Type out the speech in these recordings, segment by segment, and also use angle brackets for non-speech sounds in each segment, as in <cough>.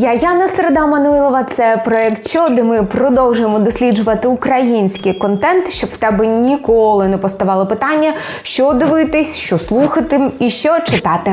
Я Яна Середа Мануйлова. Це проект «Що?», де ми продовжуємо досліджувати український контент, щоб в тебе ніколи не поставало питання, що дивитись, що слухати і що читати.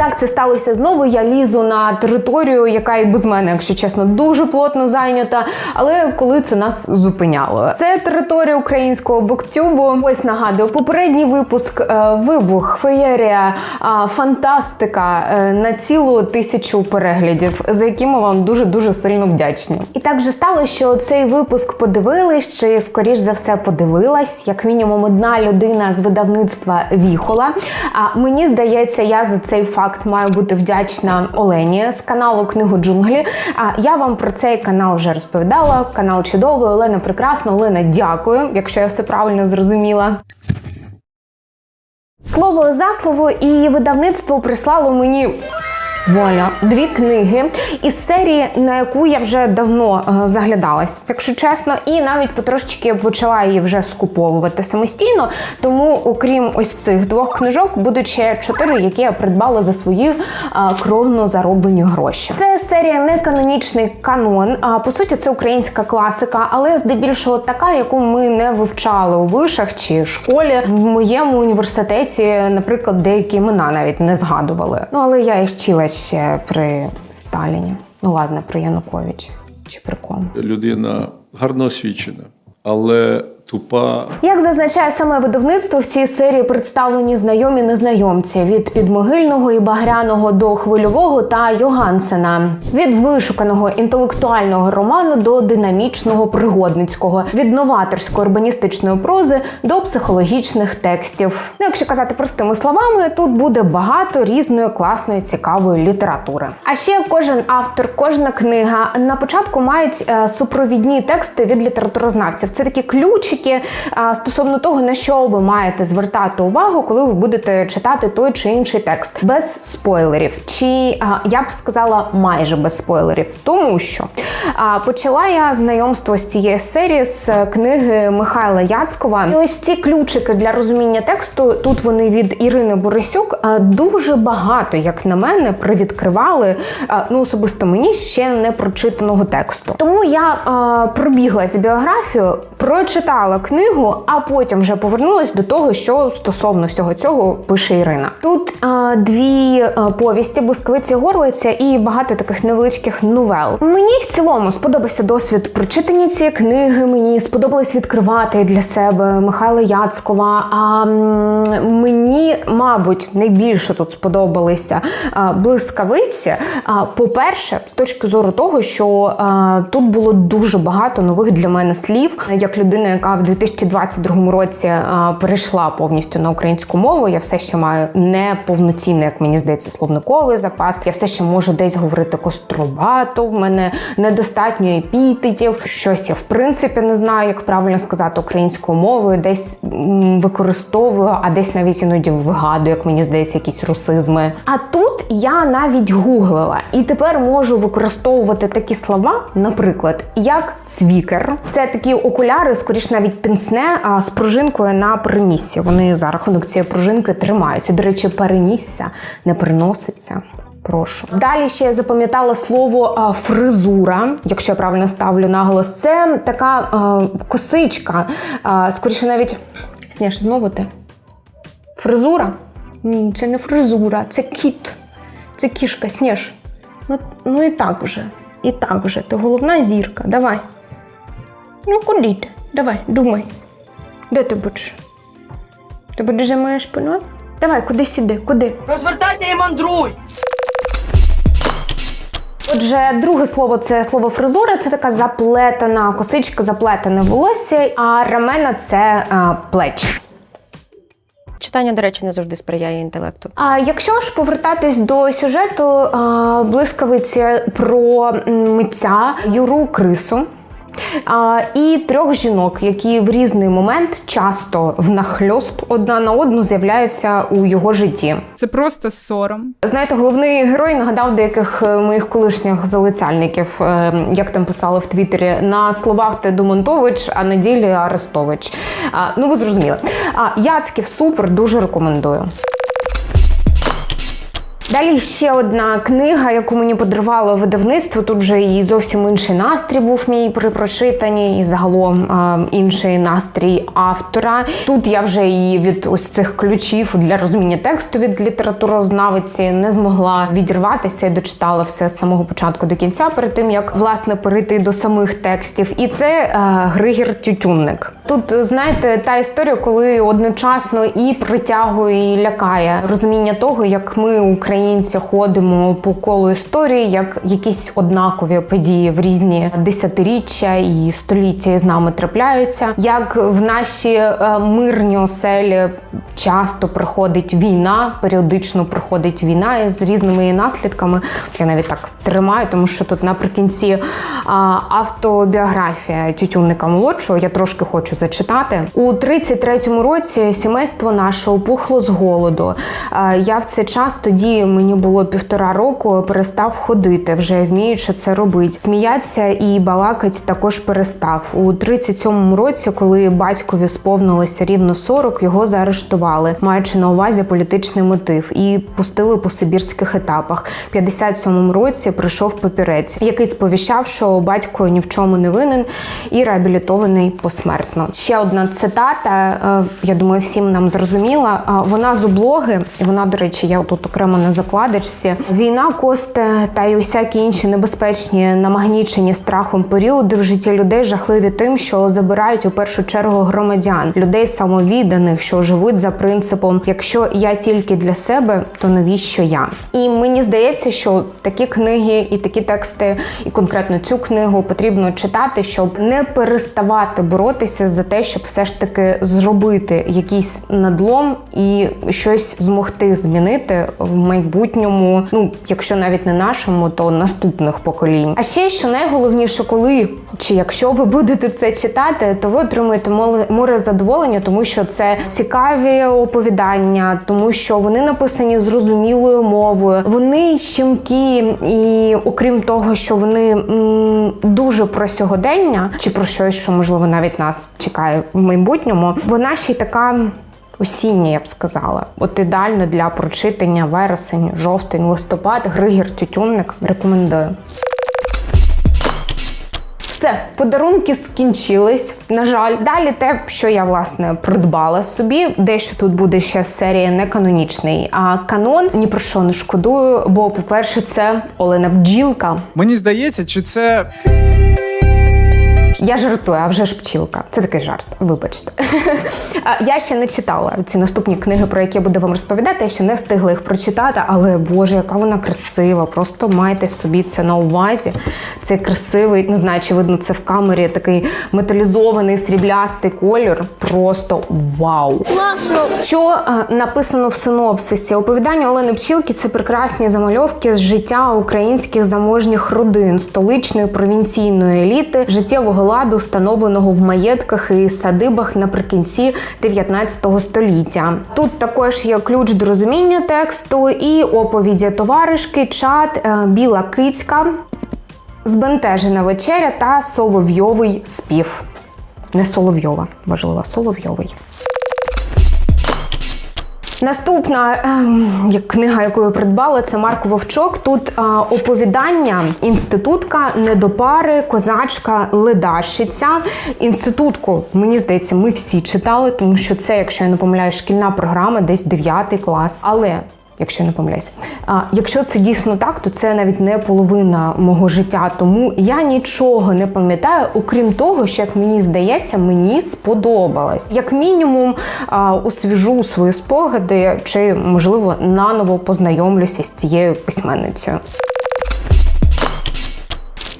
Так це сталося знову. Я лізу на територію, яка і без мене, якщо чесно, дуже плотно зайнята. Але коли це нас зупиняло, це територія українського буктюбу. Ось нагадую, попередній випуск е, вибух, феєрія, е, фантастика е, на цілу тисячу переглядів, за які ми вам дуже дуже сильно вдячні. І так же стало, що цей випуск подивились, чи скоріш за все подивилась, як мінімум одна людина з видавництва Віхола. А мені здається, я за цей факт маю бути вдячна Олені з каналу Книгу Джунглі. А я вам про цей канал вже розповідала. Канал чудовий, Олена прекрасна. Олена, дякую, якщо я все правильно зрозуміла. Слово за слово, і видавництво прислало мені. Вуаля, дві книги із серії, на яку я вже давно е, заглядалась, якщо чесно, і навіть потрошечки почала її вже скуповувати самостійно. Тому, окрім ось цих двох книжок, будуть ще чотири, які я придбала за свої е, кровно зароблені гроші. Це серія не канонічний канон. А по суті, це українська класика, але здебільшого така, яку ми не вивчали у вишах чи школі. В моєму університеті, наприклад, деякі імена навіть не згадували. Ну але я їх вчила ще при Сталіні. Ну ладно, при Януковичі чи при кому. людина гарно освічена, але тупа. Як зазначає саме видавництво, в цій серії представлені знайомі незнайомці від підмогильного і багряного до хвильового та Йогансена, від вишуканого інтелектуального роману до динамічного пригодницького, від новаторської урбаністичної прози до психологічних текстів. Ну, якщо казати простими словами, тут буде багато різної класної цікавої літератури. А ще кожен автор, кожна книга на початку мають е, супровідні тексти від літературознавців. Це такі ключики е, стосовно того, на що ви маєте звертати увагу, коли ви будете читати той чи інший текст без спойлерів. Чи я б сказала майже без спойлерів, тому що почала я знайомство з цієї серії з книги Михайла Яцькова. І ось ці ключики для розуміння тексту тут вони від Ірини Борисюк дуже багато, як на мене, привідкривали ну особисто мені ще не прочитаного тексту. Тому я пробіглась біографію, прочитала книгу, а потім вже повернулась до того, що стосовно всього цього пише Ірина. Тут е, дві е, повісті блискавиці горлиця і багато таких невеличких новел. Мені в цілому сподобався досвід прочитання цієї книги. Мені сподобалось відкривати для себе Михайла Яцькова. А мені, мабуть, найбільше тут сподобалися а, блискавиці. А, По-перше, з точки зору того, що а, тут було дуже багато нових для мене слів. Як людина, яка в 2022 році перейшла повністю на українську мову, я все ще маю не повноцінний, як мені здається, словниковий запас. Я все ще можу десь говорити кострубато. В мене недостатньо епітетів. Щось я в принципі не знаю, як правильно сказати українською мовою. Десь використовую, а десь навіть іноді вигадую, як мені здається, якісь русизми. А тут я навіть гуглила і тепер можу використовувати такі слова, наприклад, як цвікер. Це такі окуляри, скоріш навіть пінсне, а з пружинкою на переніссі. Вони за рахунок цієї пружинки тримаються. До речі, перенісся не переноситься. Прошу. Далі ще я запам'ятала слово фризура, якщо я правильно ставлю наголос. Це така а, косичка, а, скоріше навіть сніж знову ти. Фризура? Ні, це не фризура, це кіт. Це кішка, сніж. Ну, ну і так вже. І так вже. Ти головна зірка. Давай. Ну, куди ти? Давай, думай. Де ти будеш? Ти будеш за моєю спиною? Давай, куди сіди, куди? Розвертайся і мандруй! Отже, друге слово це слово фризура. Це така заплетена косичка, заплетене волосся, а рамена це а, плечі. Читання, до речі, не завжди сприяє інтелекту. А якщо ж повертатись до сюжету а, блискавиці про митця Юру Крису. І трьох жінок, які в різний момент часто внахльост одна на одну з'являються у його житті. Це просто сором. Знаєте, головний герой нагадав деяких е, моїх колишніх залицяльників, е, як там писали в Твіттері, на словах ти Думонтович, а на ділі Арестович. Ну, ви зрозуміли. А Яцьків супер, дуже рекомендую. Далі ще одна книга, яку мені подарувало видавництво. Тут вже і зовсім інший настрій був мій при прочитанні, і загалом е, інший настрій автора. Тут я вже і від ось цих ключів для розуміння тексту від літературознавиці не змогла відірватися і дочитала все з самого початку до кінця, перед тим як власне перейти до самих текстів. І це е, Григір Тютюнник. Тут знаєте, та історія, коли одночасно і притягує, і лякає розуміння того, як ми, українці, ходимо по колу історії, як якісь однакові події в різні десятиріччя і століття з нами трапляються, як в наші е, мирні оселі часто приходить війна, періодично приходить війна із різними її наслідками. Я навіть так тримаю, тому що тут наприкінці автобіографія тютюнника молодшого. Я трошки хочу зачитати у 33-му році. Сімейство наше опухло з голоду. Я в цей час тоді мені було півтора року. Перестав ходити, вже вміючи це робити. Сміятися і балакать також перестав у 37-му році, коли батькові сповнилося рівно 40, його заарештували, маючи на увазі політичний мотив, і пустили по сибірських етапах. В 57-му році прийшов папірець, який сповіщав, що батько ні в чому не винен і реабілітований посмертно. Ще одна цитата, е, я думаю, всім нам зрозуміла. Вона з облоги, і вона, до речі, я тут окремо на закладочці. Війна, косте та й усякі інші небезпечні, намагнічені страхом періоди в житті людей жахливі тим, що забирають у першу чергу громадян, людей самовідданих, що живуть за принципом: якщо я тільки для себе, то навіщо я? І мені здається, що такі книги і такі тексти, і конкретно цю книгу потрібно читати, щоб не переставати боротися за те, щоб все ж таки зробити якийсь надлом і щось змогти змінити в майбутньому. Ну, якщо навіть не нашому, то наступних поколінь. А ще що найголовніше, коли чи якщо ви будете це читати, то ви отримуєте море задоволення, тому що це цікаві оповідання, тому що вони написані зрозумілою мовою. Вони щемкі, і окрім того, що вони м, дуже про сьогодення, чи про щось, що можливо навіть нас чекає в майбутньому, вона ще й така. Осіння, я б сказала, от ідеально для прочитання вересень, жовтень, листопад, Григір Тютюнник рекомендую. Все, подарунки скінчились. На жаль, далі те, що я власне придбала собі. Дещо тут буде ще з серії не канонічний, а канон ні про що не шкодую. Бо, по-перше, це Олена Бджілка. Мені здається, чи це Я жартую, а вже ж пчілка. Це такий жарт, вибачте. <laughs> Я ще не читала ці наступні книги, про які я буду вам розповідати. Я ще не встигла їх прочитати, але Боже, яка вона красива! Просто майте собі це на увазі. Цей красивий, не знаю, чи видно це в камері, такий металізований сріблястий колір. Просто вау! Класно. Що е, написано в синопсисі? Оповідання Олени Пчілки це прекрасні замальовки з життя українських заможніх родин, столичної провінційної еліти, життєвого ладу, встановленого в маєтках і садибах наприкінці 19 століття. Тут також є ключ до розуміння тексту і оповіді товаришки, чат, е, біла кицька, збентежена вечеря та соловйовий спів. Не Соловйова, важливо, Соловйовий. Наступна е, книга, яку я придбала, це Марко Вовчок. Тут е, оповідання інститутка, недопари, козачка, ледашиця. Інститутку, мені здається, ми всі читали, тому що це, якщо я не помиляю, шкільна програма, десь 9 клас. Але Якщо не помиляюсь. А якщо це дійсно так, то це навіть не половина мого життя. Тому я нічого не пам'ятаю, окрім того, що як мені здається, мені сподобалось. Як мінімум, а, освіжу свої спогади, чи можливо наново познайомлюся з цією письменницею.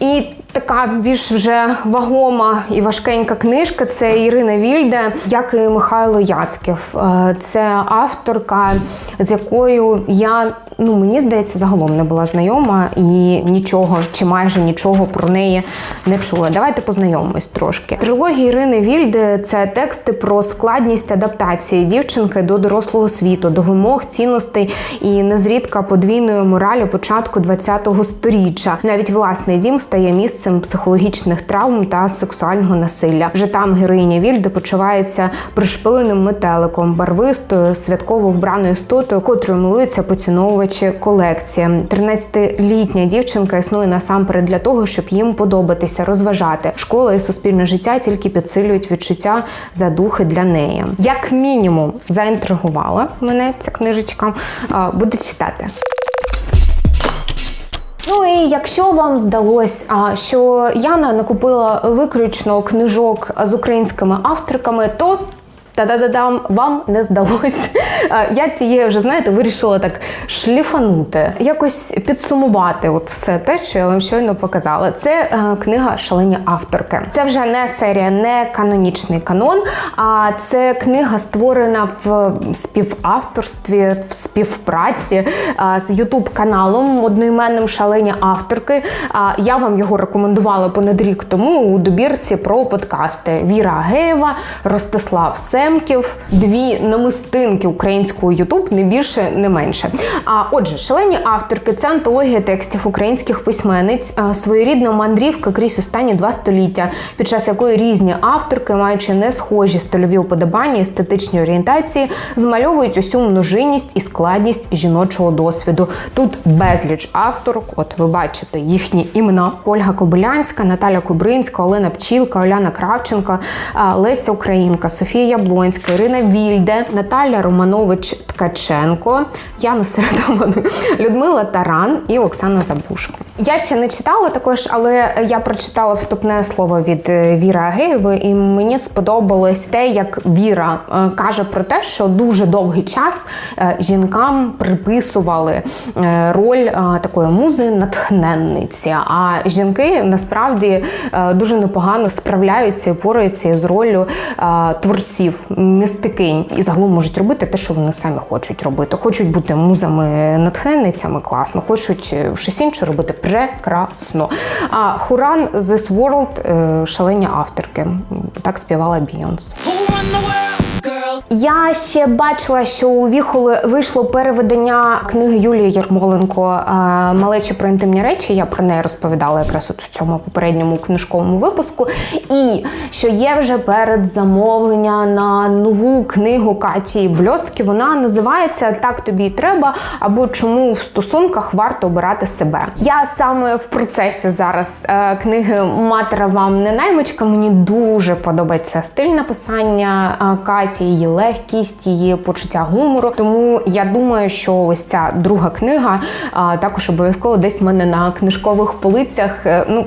І така більш вже вагома і важкенька книжка це Ірина Вільде, як і Михайло Яцьків. Е, Це авторка, з якою я, ну мені здається, загалом не була знайома і нічого чи майже нічого про неї не чула. Давайте познайомимось трошки. Трилогія Ірини Вільде це тексти про складність адаптації дівчинки до дорослого світу, до вимог, цінностей і незрідка подвійної моралі початку ХХ століття. Навіть власний дім стає місцем місцем психологічних травм та сексуального насилля. Вже там героїня Вільди почувається пришпиленим метеликом, барвистою, святково вбраною істотою, котрою милуються поціновувачі колекції. 13-літня дівчинка існує насамперед для того, щоб їм подобатися, розважати. Школа і суспільне життя тільки підсилюють відчуття задухи для неї. Як мінімум, заінтригувала мене ця книжечка. Буду читати. Ну і якщо вам здалось, що Яна накупила виключно книжок з українськими авторками, то та-да-да-дам, вам не здалось. <laughs> Я цією вже знаєте вирішила так шліфанути, якось підсумувати от все те, що я вам щойно показала. Це е, книга Шалені авторки. Це вже не серія, не канонічний канон, а це книга створена в співавторстві, в співпраці а, з Ютуб каналом одноіменним Шалені авторки. Я вам його рекомендувала понад рік тому у добірці про подкасти Віра Агеєва, Ростислав Семків, дві намистинки українського Ютуб, не більше, не менше. А отже, шалені авторки це антологія текстів українських письменниць, своєрідна мандрівка крізь останні два століття, під час якої різні авторки, маючи не схожі стильові уподобання, естетичні орієнтації, змальовують усю множинність і складність жіночого досвіду. Тут безліч авторок. От ви бачите їхні імена: Ольга Кобилянська, Наталя Кубринська, Олена Пчілка, Оляна Кравченко, а, Леся Українка, Софія Яблонська, Ірина Вільде, Наталя Романович Ткаченко, Яна Середоман, <laughs> Людмила Таран і Оксана Забушко. Я ще не читала також, але я прочитала вступне слово від е, Віри Агеєвої, і мені сподобалось те, як Віра е, каже про те, що дуже довгий час е, жінкам приписували роль такої музи натхненниці. А жінки насправді дуже непогано справляються і пораються з роллю творців, містикинь і загалом можуть робити те, що вони самі хочуть робити. Хочуть бути музами натхненницями, класно, хочуть е, щось інше робити прекрасно. А Хуран This World е, шалені авторки. Так співала Бійонс. Я ще бачила, що у Віхоли вийшло переведення книги Юлії Ярмоленко е, Малечі про інтимні речі. Я про неї розповідала якраз от в цьому попередньому книжковому випуску. І що є вже передзамовлення на нову книгу Каті Бльостки. Вона називається Так тобі й треба або Чому в стосунках варто обирати себе. Я саме в процесі зараз е, книги Матера вам не наймичка. Мені дуже подобається стиль написання е, Каті, її легкість, її почуття гумору. Тому я думаю, що ось ця друга книга а, також обов'язково десь в мене на книжкових полицях. е, Ну,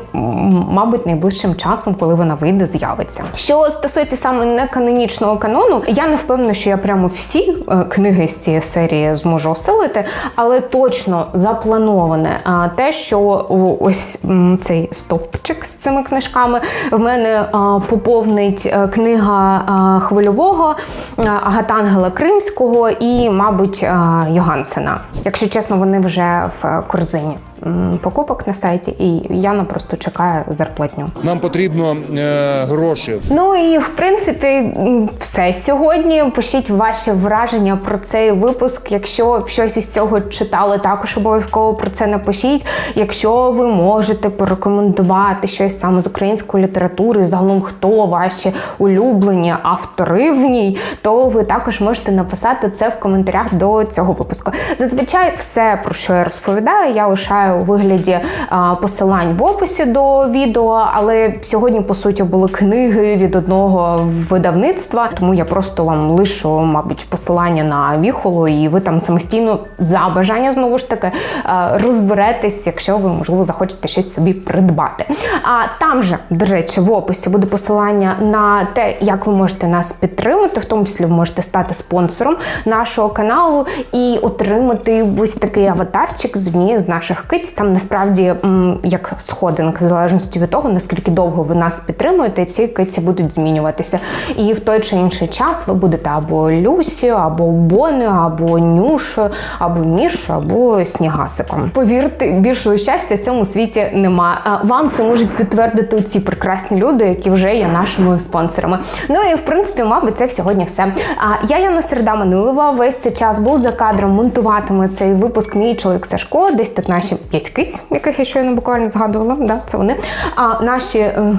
мабуть, найближчим часом, коли вона вийде, з'явиться. Що стосується саме неканонічного канону, я не впевнена, що я прямо всі е, книги з цієї серії зможу осилити, але точно заплановане те, що ось цей стовпчик з цими книжками в мене поповнить е, книга хвильового Агатангела Кримського і, мабуть, Йогансена. Якщо чесно, вони вже в корзині м, покупок на сайті, і Яна просто чекає зарплатню. Нам потрібно е, гроші. Ну і в принципі все сьогодні. Пишіть ваші враження про цей випуск. Якщо щось із цього читали, також обов'язково про це напишіть. Якщо ви можете порекомендувати щось саме з української літератури, загалом хто ваші улюблені автори в ній, то ви також можете написати це в коментарях до цього випуску. Зазвичай все, про що я розповідаю, я лишаю у вигляді посилань в описі до відео, але сьогодні, по суті, були книги від одного видавництва, тому я просто вам лишу, мабуть, посилання на віхолу, і ви там самостійно за бажання знову ж таки розберетесь, якщо ви можливо захочете щось собі придбати. А там же, до речі, в описі буде посилання на те, як ви можете нас підтримати, в тому числі ви можете стати спонсором нашого каналу і отримати ось такий аватарчик з однієї з наших киць. Там насправді як сходинки, в залежності від того, наскільки довго ви нас підтримуєте, ці киці будуть змінюватися. І в той чи інший час ви будете або Люсію, або Боною, або Нюшою, або Мішою, або Снігасиком. Повірте, більшого щастя в цьому світі нема. Вам це можуть підтвердити ці прекрасні люди, які вже є нашими спонсорами. Ну і в принципі, мабуть, це сьогодні все. А я Яна Середа Манилова. Весь цей час був за кадром. Монтуватиме цей випуск мій чоловік Сашко. Десь тут наші кіць-кіць, яких я щойно буквально згадувала. Да, це вони. А наші, е,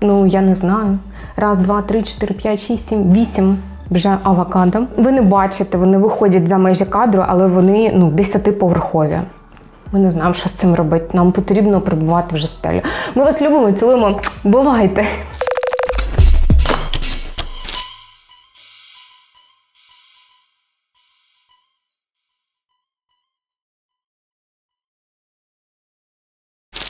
ну я не знаю, раз, два, три, чотири, п'ять, шість, сім, вісім. Вже авокадо. Ви не бачите, вони виходять за межі кадру, але вони ну, десятиповерхові. Ми не знаємо, що з цим робити. Нам потрібно прибувати вже стелю. Ми вас любимо, цілуємо. Бувайте!